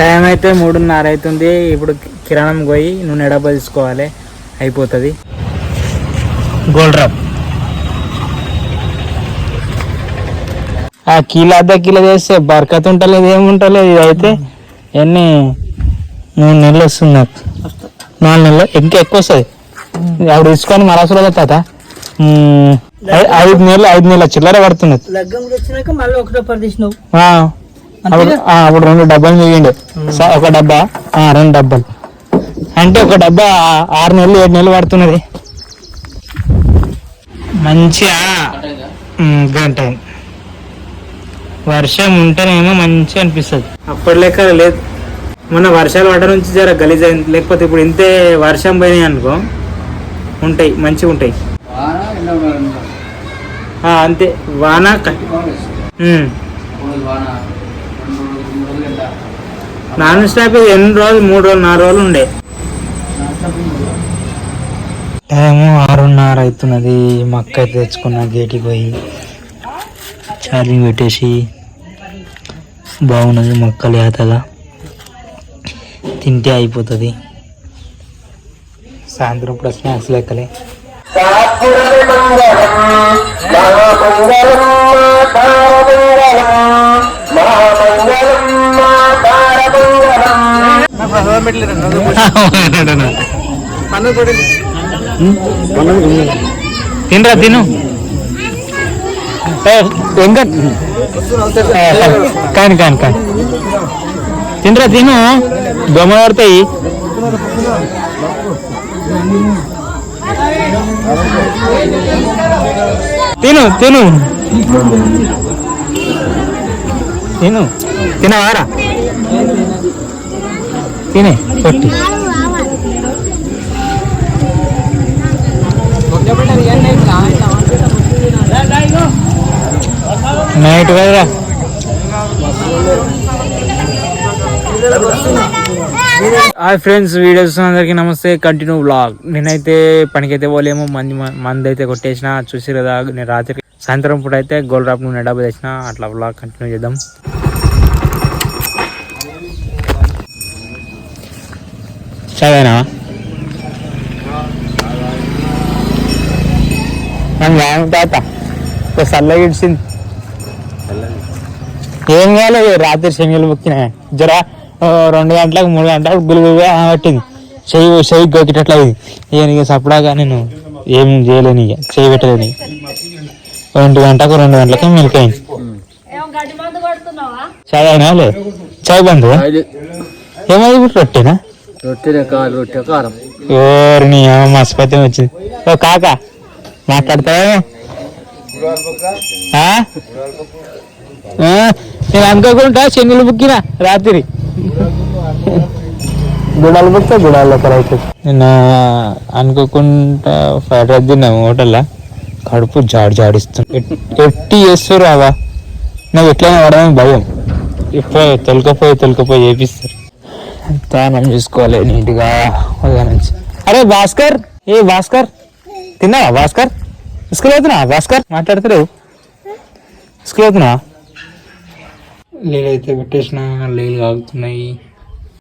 Time అయితే మూడున్నర అవుతుంది. ఇప్పుడు కిరాణం పోయి నూనె డబ్బా తీసుకోవాలి అయిపోతుంది. గోల్డ్ ఆ కిలో అర్ధ కిలో చేస్తే బరకత్ ఉంటలేదు ఏముంటలేదు ఇది అయితే ఎన్ని? మూడు నెలలు వస్తుంది నాకు. నాలుగు నెలలు. ఇంకా ఎక్కువ వస్తుంది. అప్పుడు తీసుకొని మరాసులో తాత ఐదు నెలలు ఐదు నెలల చిల్లర పడుతున్నది. అప్పుడు రెండు డబ్బాలు మిగిలిండే. స- ఒక డబ్బా ఆ, రెండు డబ్బాలు. అంటే ఒక డబ్బా ఆ- ఆరు నెలలు ఏడు నెలలు పడుతున్నది. మంచిగా గంట. వర్షం ఉంటేనేమో మంచిగా అనిపిస్తుంది. అప్పటి లెక్క లేదు. మొన్న వర్షాలు పడ్డ నుంచి జర గలీజ్ అయింది. లేకపోతే ఇప్పుడు ఇంతే వర్షం పోయినాయి అనుకో ఉంటాయి మంచిగా ఉంటాయి. ఆ, అంతే. వాన. నాన్ స్టాప్ ఎన్ని రోజులు? మూడు రోజులు నాలుగు రోజులు ఉండే. టైము ఆరున్నర అవుతున్నది. మక్క అయితే తెచ్చుకున్న గేటికి పోయి ఛార్జింగ్ పెట్టేసి బాగున్నది మొక్కలు లేతగా తింటే అయిపోతుంది. సాయంత్రం ఇప్పుడు స్నాక్స్ లెక్కలే. తినరా తిను. కాని కాని కాని తినరా తిను. దొమ్మ పడతాయి. తిను తిను. తిను తినవారా? తినే కొట్టి. నైట్ కదరా హాయ్ ఫ్రెండ్స్ వీడియోస్ అందరికీ నమస్తే. కంటిన్యూ బ్లాగ్ నేనైతే పనికైతే పోలేము. మంది మంది అయితే కొట్టేసిన. చూసి కదా నేను రాత్రి సాయంత్రం పూట అయితే గోల్ రాప్ నూనె డబ్బా తెచ్చిన. అట్లా బ్లాగ్ కంటిన్యూ చేద్దాం. చదివానా? మనం తాత? సల్ల ఇడిచింది ఏం కాలేదు రాత్రి శంగలు బుక్కిన జర ఓ రెండు గంటలకు మూడు గంటలకు గులుగులుగా పట్టింది. చెయ్యి చెయ్యి గోకిటట్లా అయింది. ఇక సపడాగా నేను ఏం చేయలేను ఇక చేయి పెట్టలేను. ఒంటి గంటకు రెండు గంటలకి మెలికైంది చాయ్ అయినా లేదు చాయ్ బంధు ఏమైంది ఇప్పుడు రొట్టెనా రొట్టె కాదు రొట్టె కారం. ఓరిని మస్పత్యం వచ్చింది ఓ కాక మాట్లాడతావా? నేను అనుకోకుండా చెన్నెలు బుక్కిన రాత్రి. గుడాలు బుక్తా గుడాలు ఒకరు అయితే నిన్న అనుకోకుండా ఫ్రైడ్ రైస్ తిన్నాము హోటల్లో. కడుపు జాడి జాడిస్తుంది. ఎట్- ఎట్టి చేస్తారు అవా నాకు ఎట్లయినా పడదని భయం. ఇప్పుడు తొలకపోయి తొలకపోయి చేపిస్తారు. స్నానం చేసుకోవాలి నీట్గా నుంచి. అరే భాస్కర్ ఏ భాస్కర్? తిన్నావా భాస్కర్? స్కూల్ అవుతున్నా భాస్కర్? మాట్లాడతలేవు స్కూల్ అవుతున్నా నీళ్ళు అయితే పెట్టేసిన నీళ్ళు కాగుతున్నాయి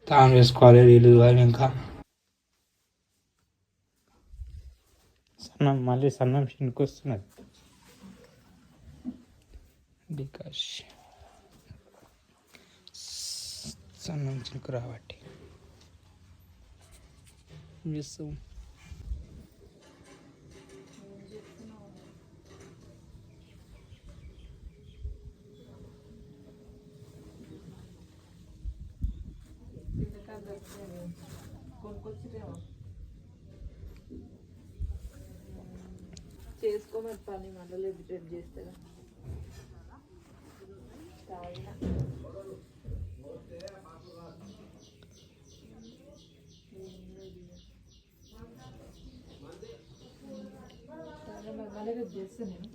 తాను వేసుకోవాలి నీళ్ళు కావాలి ఇంకా. సన్నం మళ్ళీ సన్నం షిన్కి వస్తున్నది. బికాస్ సన్నం చినుకు రాబట్టి. చేస్తాం చేసుకోమని పని మళ్ళీ చేస్తారా మళ్ళీ రేపు చేస్తే నేను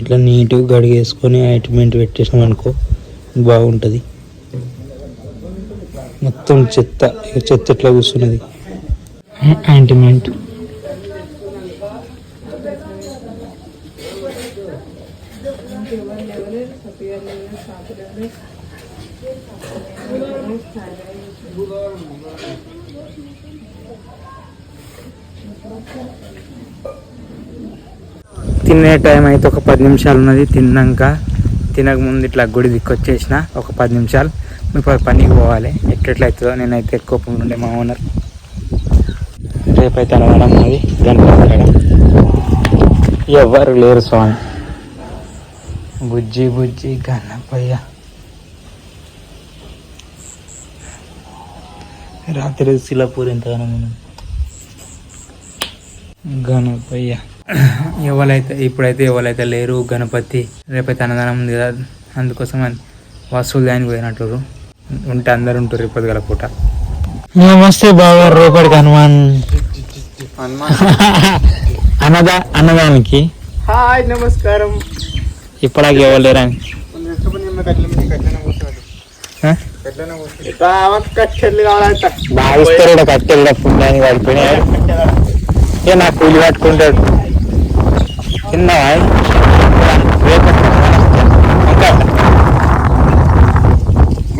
ఇట్లా నీట్గా గడిగేసుకొని ఆయింట్మెంట్ పెట్టేసాం అనుకో బాగుంటుంది. మొత్తం చెత్త చెత్త ఎట్లా కూర్చున్నది? ఆయింట్మెంట్ తినే టైం అయితే ఒక పది నిమిషాలు ఉన్నది. తిన్నాక తినక ముందు ఇట్లా గుడి దిక్కొచ్చేసిన ఒక పది నిమిషాలు. ఇప్పుడు పనికి పోవాలి. ఎట్లెట్లయితుందో నేనైతే ఎక్కువ పనులు ఉండే మా ఓనర్. రేపైతే అనవడం ఉన్నది. గణపతి ఎవరు ఎవ్వరు లేరు స్వామి. బుజ్జి బుజ్జి గణపయ్య. రాత్రి శిలాపూర్ ఎంతగానో ఉన్నది. గణపయ్య. ఎవరైతే ఇప్పుడైతే ఎవరైతే లేరు గణపతి రేపైతే అన్నదానం ఉంది కదా అందుకోసం అని వసూలు దానికి పోయినట్టు ఉంటే అందరు ఉంటారు రేపటి గల పూట. నమస్తే బాబా రేపటికి హనుమాన్. అన్నదా అన్నదానికి హాయ్ నమస్కారం. ఇప్పటికి ఎవరు కావాలంట బాగా ఇస్తారు ఈడ కట్టెలు పుణ్యానికి పడిపోయినాయి ఏ నా కూలి పట్టుకుంటాడు తిన్నావా?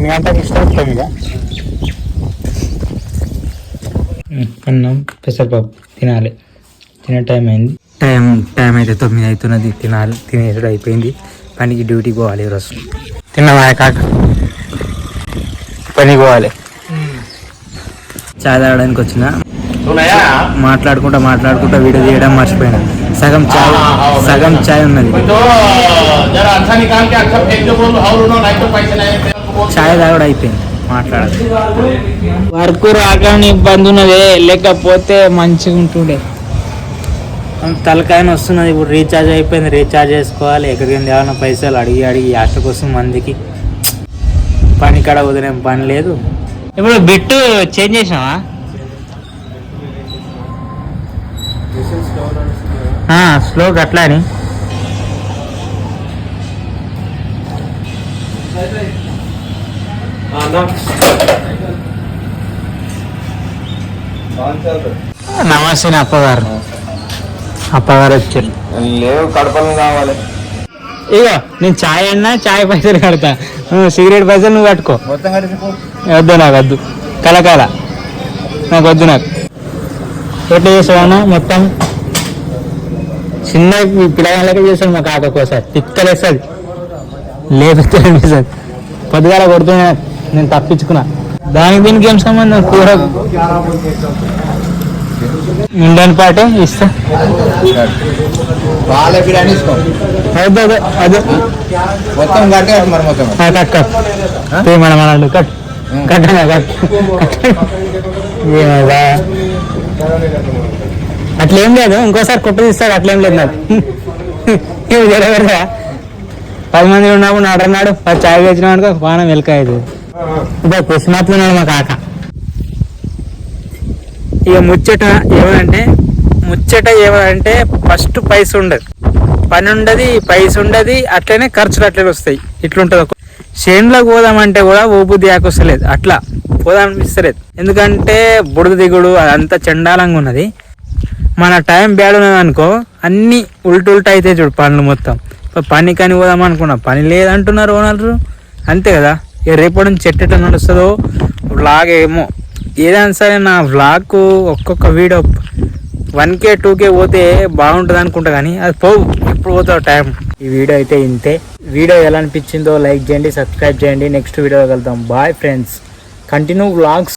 గంటకి ఇష్టం ఇక. అన్నం పెసరపప్పు తినాలి. తినే టైం అయింది. టైం టైం అయితే తొమ్మిది అవుతున్నది తినాలి తినేసుడు అయిపోయింది. పనికి డ్యూటీకి పోవాలి ఈరోజు. తిన్నావా కాక? పని పోవాలి. చాయ్ తాగడానికి వచ్చిన. మాట్లాడుకుంటా మాట్లాడుకుంటా వీడియో తీయడం మర్చిపోయినా. సగం చాయ్ సగం చాయ్ ఉన్నది. చాయ్ తాగడం అయిపోయింది. మాట్లాడాలి వర్క్ రాకని ఇబ్బంది ఉన్నదే లేకపోతే మంచిగా ఉంటుండే. తలకాయన వస్తున్నది ఇప్పుడు రీఛార్జ్ అయిపోయింది రీఛార్జ్ చేసుకోవాలి. ఎక్కడికి ఏమైనా పైసలు అడిగి అడిగి యాస్టర్ కోసం మందికి. పని కాడ వదిలేం పని లేదు. ఇప్పుడు బిట్ చేంజ్ చేసినావా? స్లో అట్లా అని. నమస్తే నా అప్పగారు. అప్పగారు వచ్చారు. లేవు కడపలు కావాలి. ఇక నేను చాయ్ అన్నా చాయ్ పైసలు కడతా. సిగరెట్ పైసలు నువ్వు కట్టుకో. వద్దు నాకు వద్దు. కలకాల నాకు వద్దు నాకు. ఎట్లా చేసావన్నా మొత్తం? చిన్న పిల్లగాళ్ళకే చేస్తాను మా కాక ఒక్కోసారి తిక్కలేస్తుంది అనిపిస్తుంది పొద్దుగాల కొడుతున్నా నేను తప్పించుకున్నా. దానికి దీనికి ఏం సంబంధం? కూర. నిండని పాటే ఇస్తా. వాళ్ళ బిర్యానీ ఇస్తాం. వద్దు వద్దు వద్దు మొత్తం కట్టే మరి మొత్తం. Cut cut. మన మనల్ని కట్. కట్ కట్ అట్లేం లేదు ఇంకోసారి కుట్ర తీస్తాడు అట్లేం లేదు నాకు. ఇవి జరగదా పది మంది ఉన్నప్పుడు నాడు అన్నాడు పది చాయ్ వేసిన అనుకో పానం వెలకాయదు ఇదో కృష్ణాత్మ ఉన్నాడు మా కాక. ఇక ముచ్చట ఏమంటే ముచ్చట ఏమంటే ఫస్ట్ పైస ఉండదు. పని ఉండదు పైస ఉండదు అట్లనే ఖర్చులు అట్లనే వస్తాయి. ఇట్లుంటది ఒక చేనులోకి పోదామంటే కూడా ఓబుద్ది ఆకొస్తలేదు. అట్లా పోదామనిపిస్తలేదు. ఎందుకంటే బుడద దిగుడు అదంతా చండాలంగా ఉన్నది. మన టైం బ్యాడ్ ఉన్నది అనుకో అన్ని ఉల్టు అయితే చూడు పనులు మొత్తం. ఇప్పుడు పని కానీ పోదాం అనుకున్నా పని లేదంటున్నారు ఓనర్లు. అంతే కదా. ఇక రేపటి నుంచి చెట్టు ఎట్లా నడుస్తుందో వ్లాగ్ ఏమో. ఏదైనా సరే నా వ్లాగ్ ఒక్కొక్క video one K two K పోతే బాగుంటుంది అనుకుంటా కానీ అది పోవు. ఎప్పుడు పోతావు టైం ఈ వీడియో అయితే ఇంతే. వీడియో ఎలా అనిపించిందో లైక్ చేయండి సబ్స్క్రైబ్ చేయండి. నెక్స్ట్ వీడియో కలుద్దాం. Bye friends continue vlogs